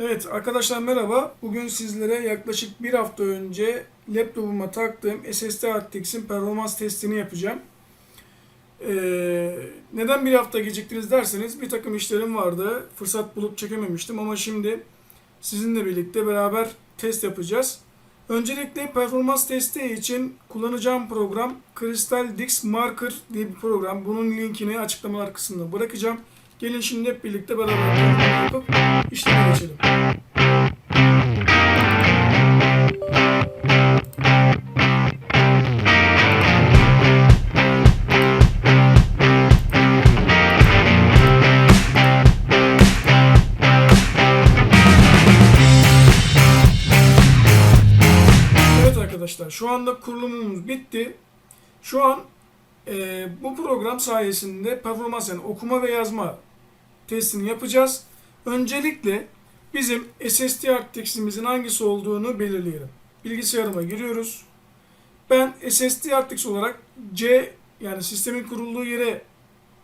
Evet arkadaşlar merhaba. Bugün sizlere yaklaşık bir hafta önce laptopuma taktığım SSD Arttix'in performans testini yapacağım. Ee, neden bir hafta geciktiniz derseniz bir takım işlerim vardı. Fırsat bulup çekememiştim ama şimdi sizinle birlikte beraber test yapacağız. Öncelikle performans testi için kullanacağım program Crystal Dix Marker diye bir program. Bunun linkini açıklamalar kısmına bırakacağım. Gelin şimdi hep birlikte beraber yapıp işleme geçelim. Evet arkadaşlar şu anda kurulumumuz bitti. Şu an e, bu program sayesinde performans yani okuma ve yazma testini yapacağız. Öncelikle bizim SSD hard disk'imizin hangisi olduğunu belirleyelim. Bilgisayarıma giriyoruz. Ben SSD hard disk olarak C yani sistemin kurulduğu yere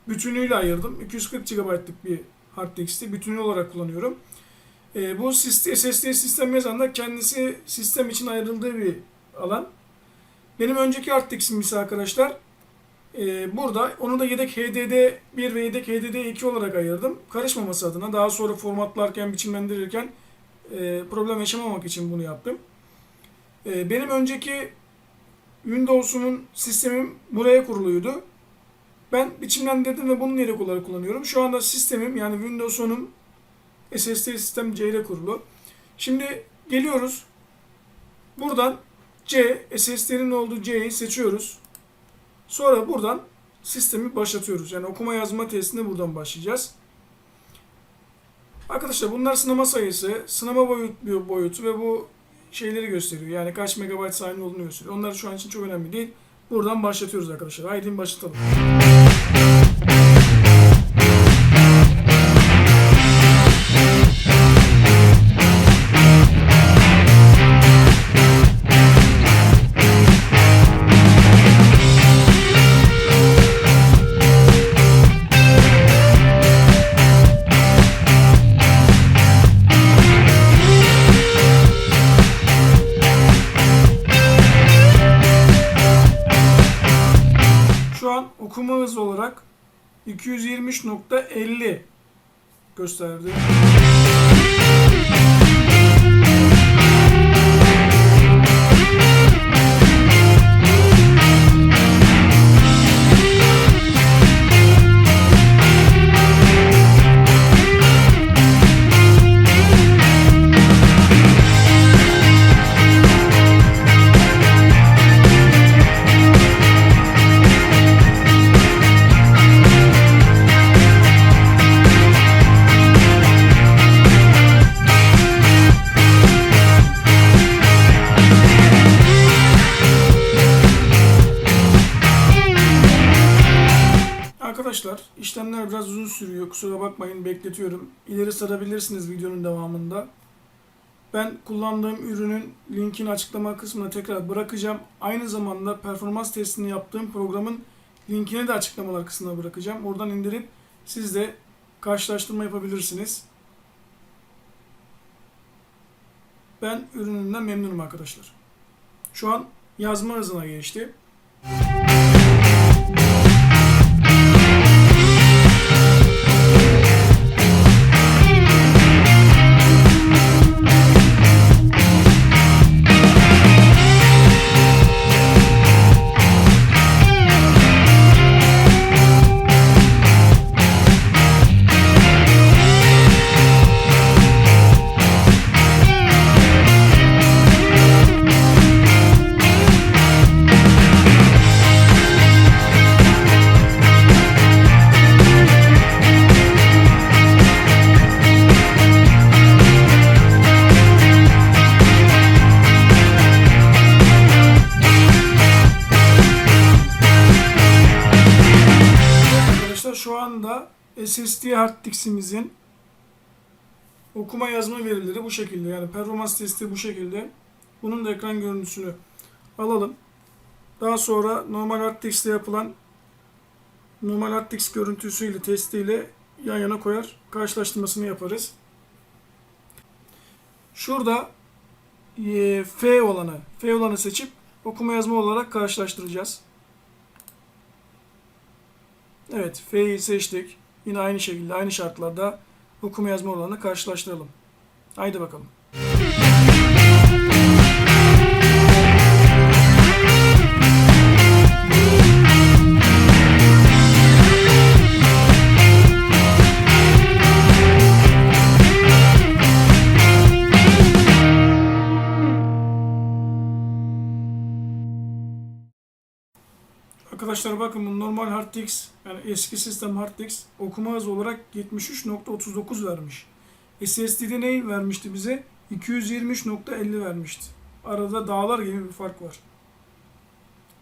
bütünüyle ayırdım. 240 GB'lık bir hard disk'ti. Bütünü olarak kullanıyorum. E, bu SSD sistem yazanda kendisi sistem için ayrıldığı bir alan. Benim önceki hard disk'im ise arkadaşlar e, burada onu da yedek HDD 1 ve yedek HDD 2 olarak ayırdım. Karışmaması adına daha sonra formatlarken, biçimlendirirken e, problem yaşamamak için bunu yaptım. E, benim önceki Windows'umun sistemim buraya kuruluydu. Ben biçimlendirdim ve bunun yedek olarak kullanıyorum. Şu anda sistemim yani Windows 10'um SSD sistem C ile kurulu. Şimdi geliyoruz. Buradan C, SSD'nin olduğu C'yi seçiyoruz. Sonra buradan sistemi başlatıyoruz. Yani okuma yazma testine buradan başlayacağız. Arkadaşlar bunlar sınama sayısı, sınama boyut, boyutu ve bu şeyleri gösteriyor. Yani kaç megabayt saniye olduğunu gösteriyor. Onlar şu an için çok önemli değil. Buradan başlatıyoruz arkadaşlar. Haydi başlatalım. Okuma hızı olarak 223.50 gösterdi. Arkadaşlar işlemler biraz uzun sürüyor. Kusura bakmayın bekletiyorum. İleri sarabilirsiniz videonun devamında. Ben kullandığım ürünün linkini açıklama kısmına tekrar bırakacağım. Aynı zamanda performans testini yaptığım programın linkini de açıklamalar kısmına bırakacağım. Oradan indirip siz de karşılaştırma yapabilirsiniz. Ben ürününden memnunum arkadaşlar. Şu an yazma hızına geçti. Arkadaşlar şu anda SSD hard okuma yazma verileri bu şekilde. Yani performans testi bu şekilde. Bunun da ekran görüntüsünü alalım. Daha sonra normal hard yapılan normal hard disk görüntüsüyle testiyle yan yana koyar karşılaştırmasını yaparız. Şurada e, F olanı, F olanı seçip okuma yazma olarak karşılaştıracağız. Evet, F'yi seçtik. Yine aynı şekilde, aynı şartlarda okuma yazma olanı karşılaştıralım. Haydi bakalım. Arkadaşlar bakın bu normal HardTix yani eski sistem HardTix okuma hızı olarak 73.39 vermiş. SSD'de ne vermişti bize? 223.50 vermişti. Arada dağlar gibi bir fark var.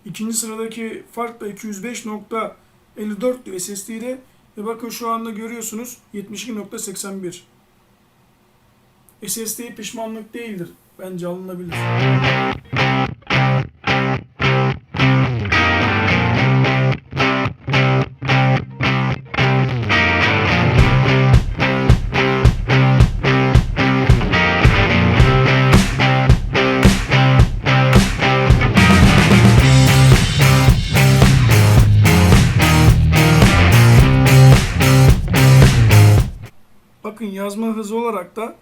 İkinci sıradaki fark da 205.54 diyor SSD'de. Ve bakın şu anda görüyorsunuz 72.81. SSD pişmanlık değildir. Bence alınabilir. Da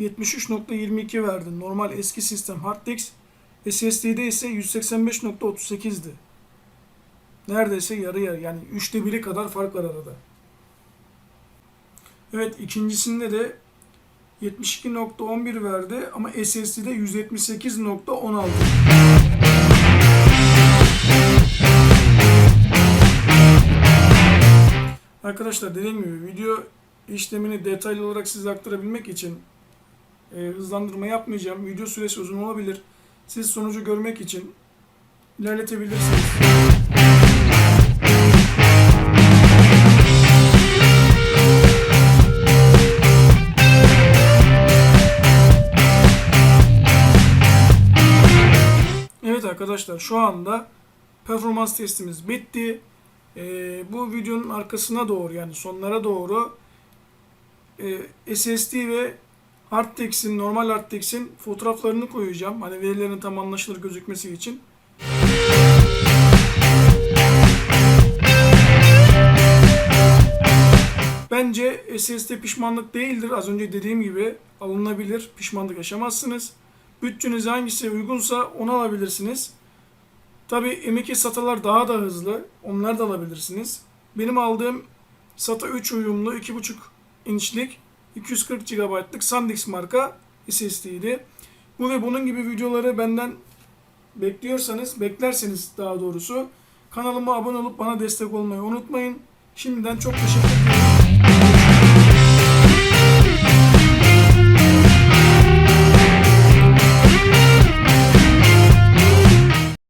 73.22 verdi. Normal eski sistem HardDisk. SSD'de ise 185.38'di. Neredeyse yarı yarı yani üçte biri kadar fark var arada. Evet ikincisinde de 72.11 verdi ama SSD'de 178.16. Arkadaşlar dediğim gibi video işlemini detaylı olarak size aktarabilmek için e, hızlandırma yapmayacağım. Video süresi uzun olabilir. Siz sonucu görmek için ilerletebilirsiniz. Evet arkadaşlar şu anda performans testimiz bitti. Ee, bu videonun arkasına doğru yani sonlara doğru e, SSD ve HardDisk'in normal HardDisk'in fotoğraflarını koyacağım. Hani verilerin tam anlaşılır gözükmesi için. Bence SSD pişmanlık değildir. Az önce dediğim gibi alınabilir. Pişmanlık yaşamazsınız. Bütçenize hangisi uygunsa onu alabilirsiniz. Tabi M2 SATA'lar daha da hızlı. Onları da alabilirsiniz. Benim aldığım SATA 3 uyumlu 2.5 inçlik 240 GB'lık SanDisk marka SSD'ydi. Bu ve bunun gibi videoları benden bekliyorsanız, beklerseniz daha doğrusu kanalıma abone olup bana destek olmayı unutmayın. Şimdiden çok teşekkür ederim.